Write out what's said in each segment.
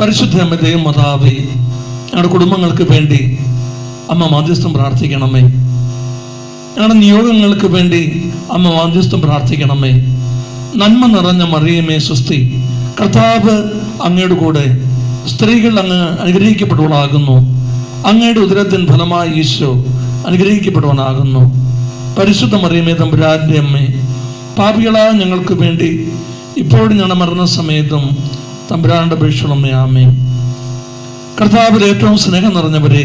പരിശുദ്ധ ദൈവം മാതാവേ ഞങ്ങളുടെ കുടുംബങ്ങൾക്ക് വേണ്ടി അമ്മ മാധ്യസ്ഥം പ്രാർത്ഥിക്കണമേ. ഞങ്ങളുടെ നിയോഗങ്ങൾക്ക് വേണ്ടി അമ്മ മാധ്യസ്ഥം പ്രാർത്ഥിക്കണമേ. നന്മ നിറഞ്ഞ മറിയമേ സ്വസ്തി കർത്താവ് അങ്ങയുടെ കൂടെ സ്ത്രീകൾ അങ്ങ് അനുഗ്രഹിക്കപ്പെടുവാനാകുന്നു. അങ്ങയുടെ ഉദരത്തിൻ ഫലമായി ഈശോ അനുഗ്രഹിക്കപ്പെടുവാനാകുന്നു. പരിശുദ്ധ മറിയമേ തമ്പുരാന്റെ അമ്മേ പാപികളായ ഞങ്ങൾക്ക് വേണ്ടി ഇപ്പോഴും ഞങ്ങളുടെ മരണസമയത്തും തമ്പുരാന്റെ അപേക്ഷണമേ ആമേ കർത്താവിൽ ഏറ്റവും സ്നേഹം നിറഞ്ഞവരെ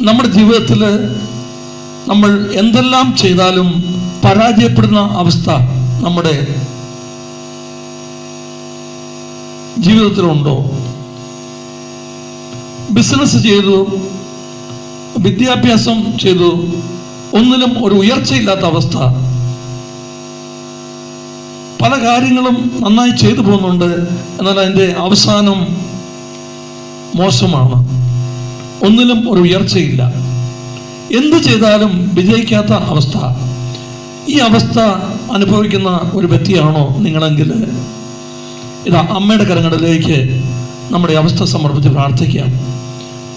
നമ്മുടെ ജീവിതത്തിൽ നമ്മൾ എന്തെല്ലാം ചെയ്താലും പരാജയപ്പെടുന്ന അവസ്ഥ നമ്മുടെ ജീവിതത്തിലുണ്ടോ? ബിസിനസ് ചെയ്തു വിദ്യാഭ്യാസം ചെയ്തു ഒന്നിലും ഒരു ഉയർച്ചയില്ലാത്ത അവസ്ഥ പല കാര്യങ്ങളും നന്നായി ചെയ്തു പോകുന്നുണ്ട് എന്നാൽ അതിന്റെ അവസാനം മോശമാണ്. ഒന്നിലും ഒരു ഉയർച്ചയില്ല. എന്തു ചെയ്താലും വിജയിക്കാത്ത അവസ്ഥ. ഈ അവസ്ഥ അനുഭവിക്കുന്ന ഒരു വ്യക്തിയാണോ നിങ്ങളെങ്കിൽ? ഇതാ അമ്മയുടെ കരങ്ങളിലേക്ക് നമ്മുടെ അവസ്ഥ സമർപ്പിച്ച് പ്രാർത്ഥിക്കാം.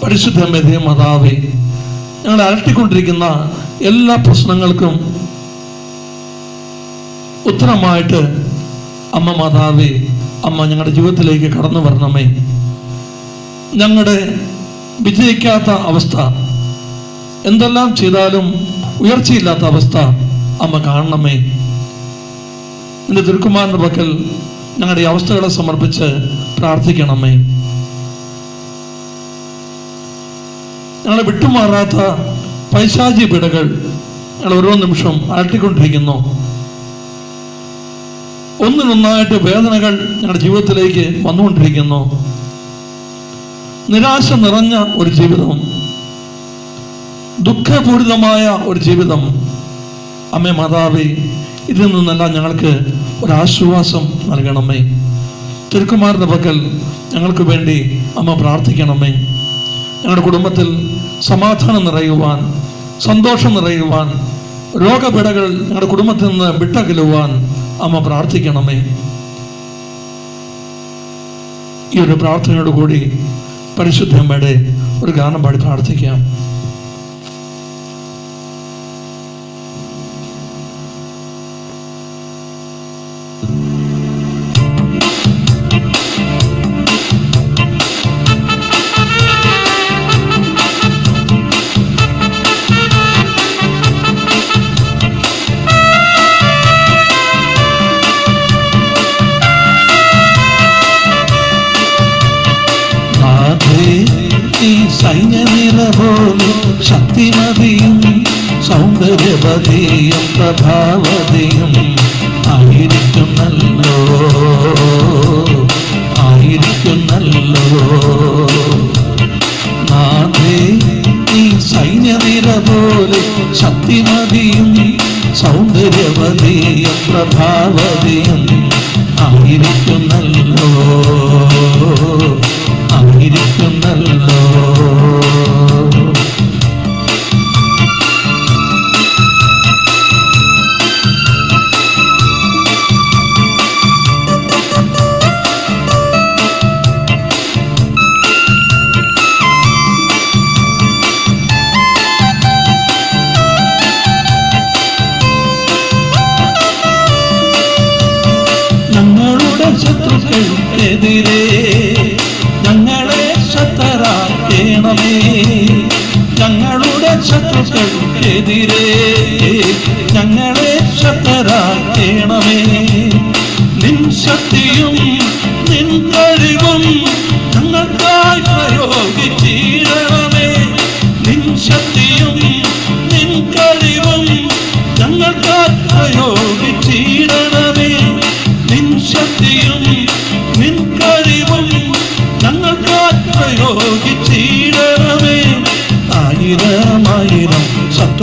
പരിശുദ്ധ അമ്മേ മാതാവേ ഞങ്ങൾ അലട്ടിക്കൊണ്ടിരിക്കുന്ന എല്ലാ പ്രശ്നങ്ങൾക്കും ഉത്തരമായിട്ട് അമ്മ മാതാവേ അമ്മ ഞങ്ങളുടെ ജീവിതത്തിലേക്ക് കടന്നു വരണമേ. ഞങ്ങളുടെ വിജയിക്കാത്ത അവസ്ഥ എന്തെല്ലാം ചെയ്താലും ഉയർച്ചയില്ലാത്ത അവസ്ഥ അമ്മ കാണണമേ. എന്റെ തിരുക്കുമാരന്റെ പക്കൽ ഞങ്ങളുടെ ഈ അവസ്ഥകളെ സമർപ്പിച്ച് പ്രാർത്ഥിക്കണമേ. ഞങ്ങളെ വിട്ടുമാറാത്ത പൈശാചി പിടകൾ ഞങ്ങൾ ഓരോ നിമിഷം അലട്ടിക്കൊണ്ടിരിക്കുന്നു. ഒന്നിനൊന്നായിട്ട് വേദനകൾ ഞങ്ങളുടെ ജീവിതത്തിലേക്ക് വന്നുകൊണ്ടിരിക്കുന്നു. നിരാശ നിറഞ്ഞ ഒരു ജീവിതം. ദുഃഖപൂരിതമായ ഒരു ജീവിതം. അമ്മേ മാതാവേ ഇതിൽ നിന്നെല്ലാം ഞങ്ങൾക്ക് ഒരാശ്വാസം നൽകണമേ. തിരുക്കുമാരുടെ പക്കൽ ഞങ്ങൾക്ക് വേണ്ടി അമ്മ പ്രാർത്ഥിക്കണമേ. ഞങ്ങളുടെ കുടുംബത്തിൽ സമാധാനം നിറയുവാൻ സന്തോഷം നിറയുവാൻ രോഗപിടകൾ ഞങ്ങളുടെ കുടുംബത്തിൽ നിന്ന് വിട്ടകലുവാൻ അമ്മ പ്രാർത്ഥിക്കണമേ. ഈ ഒരു പ്രാർത്ഥനയോടുകൂടി പരിശുദ്ധമ്മയുടെ പരിശുദ്ധ ഒരു ഗാനം പാടി പ്രാർത്ഥിക്കാം. നീ സൈന്യനിര പോലെ ശക്തിമതിയും സൗന്ദര്യവതിയും പ്രഭാവതിയും ആയിരിക്കുന്നല്ലോ. ആയിരിക്കുന്നല്ലോ. നാഥേ, നീ സൈന്യനിര പോലെ ശക്തിമതിയും സൗന്ദര്യവതിയും പ്രഭാവതിയും ആയിരിക്കുന്നല്ലോ. ശത്രുക്കൾക്കെതിരെ ഞങ്ങളെ ശത്രാക്കേണമേ ഞങ്ങളുടെ ശത്രുക്കൾക്കെതിരെ ഞങ്ങളെ ശത്രാക്കേണമേ നിൻ ശക്തിയും നിൻ കഴിവും ഞങ്ങൾക്കായി പ്രയോഗിച്ചിടണമേ. നിൻ ശക്തിയും നിൻ കഴിവും ഞങ്ങൾക്കായി പ്രയോഗിച്ചിടണമേ.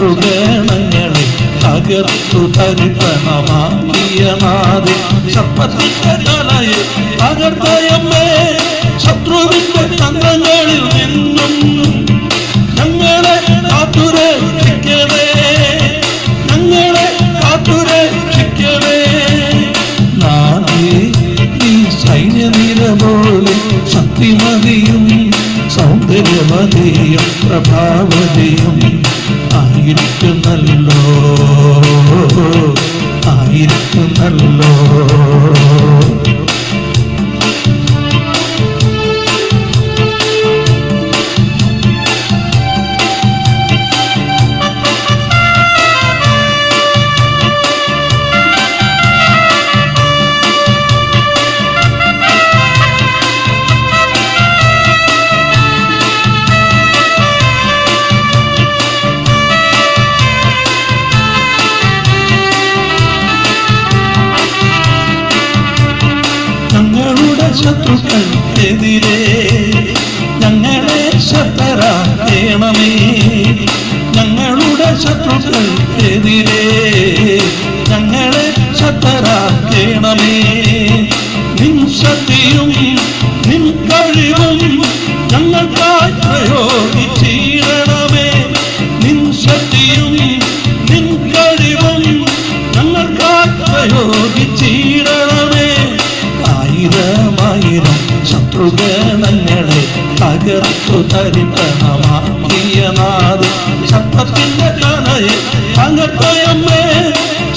ശത്രുഗണങ്ങളെ തകർത്തു തരിപ്പണമാക്കിയ നാദി സപ്പത്തിന്റെ തലയെ തകർത്തയമ്മേ ശത്രുവിന്റെ തന്ത്രങ്ങളിൽ നിന്നും ഞങ്ങളെ കാത്തുരക്ഷിക്കണേ ഞങ്ങളെ കാത്തുരക്ഷിക്കണേ നാദേ നീ സൈന്യനിര പോലെ ശക്തിമതിയും സൗന്ദര്യമതിയും പ്രഭാവതിയും ആയിരിക്കുന്നല്ലോ. ആയിരിക്കുന്നല്ലോ. ശബ്ദത്തിന്റെ കനയെ തകർത്തയമ്മേ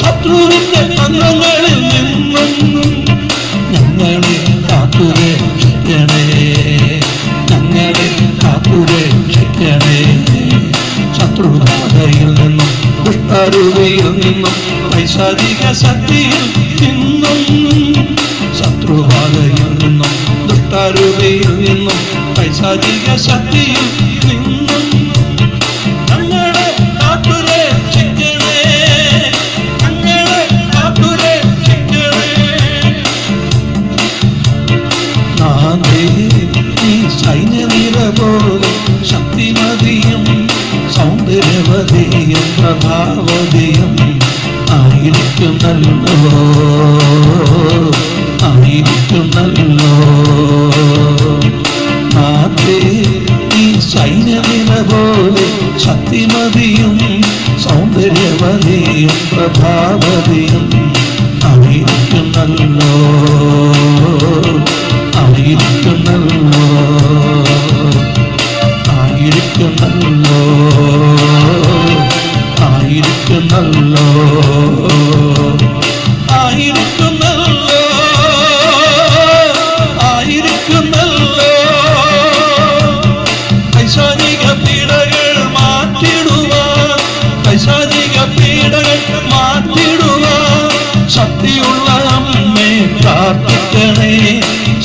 ശത്രുവിന്റെ തന്ത്രങ്ങളിൽ നിന്നും ഞങ്ങളെ കാത്തുരക്ഷിക്കണേ. ഞങ്ങളെ കാത്തുരക്ഷിക്കണേ. ശത്രുബാധയിൽ നിന്നും ദുഷ്ടരുവയിൽ നിന്നും പൈശാചിക ശക്തിയിൽ നിന്നും ശത്രുബാധയിൽ നിന്നും ദുഷ്ടരുവയിൽ നിന്നും പൈശാചിക ശക്തിയിൽ പോലെ ശക്തിമതിയും സൗന്ദര്യവതിയും പ്രഭാവതിയും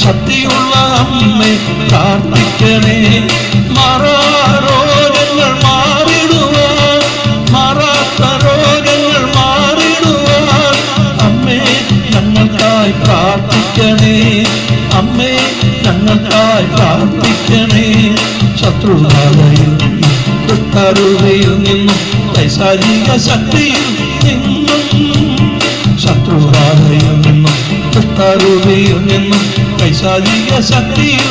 ശക്തിയുള്ള അമ്മേ പ്രാർത്ഥിക്കണേ. മാറാരോഗങ്ങൾ മാറിടുവാൻ മാറാത്ത രോഗങ്ങൾ മാറിടുവാൻ അമ്മേ ഞങ്ങൾക്കായി പ്രാർത്ഥിക്കണേ. അമ്മേ ഞങ്ങൾക്കായി പ്രാർത്ഥിക്കണേ. ശത്രുബാധയിൽ ദുഷ്ടരുവയിൽ നിന്നും പൈശാചിക ശക്തിയിൽ നിന്നും ശത്രുബാധയിൽ നിന്നും ദുഷ്ടരുവയിൽ നിന്നും പൈശാചിക ശക്തിയിൽ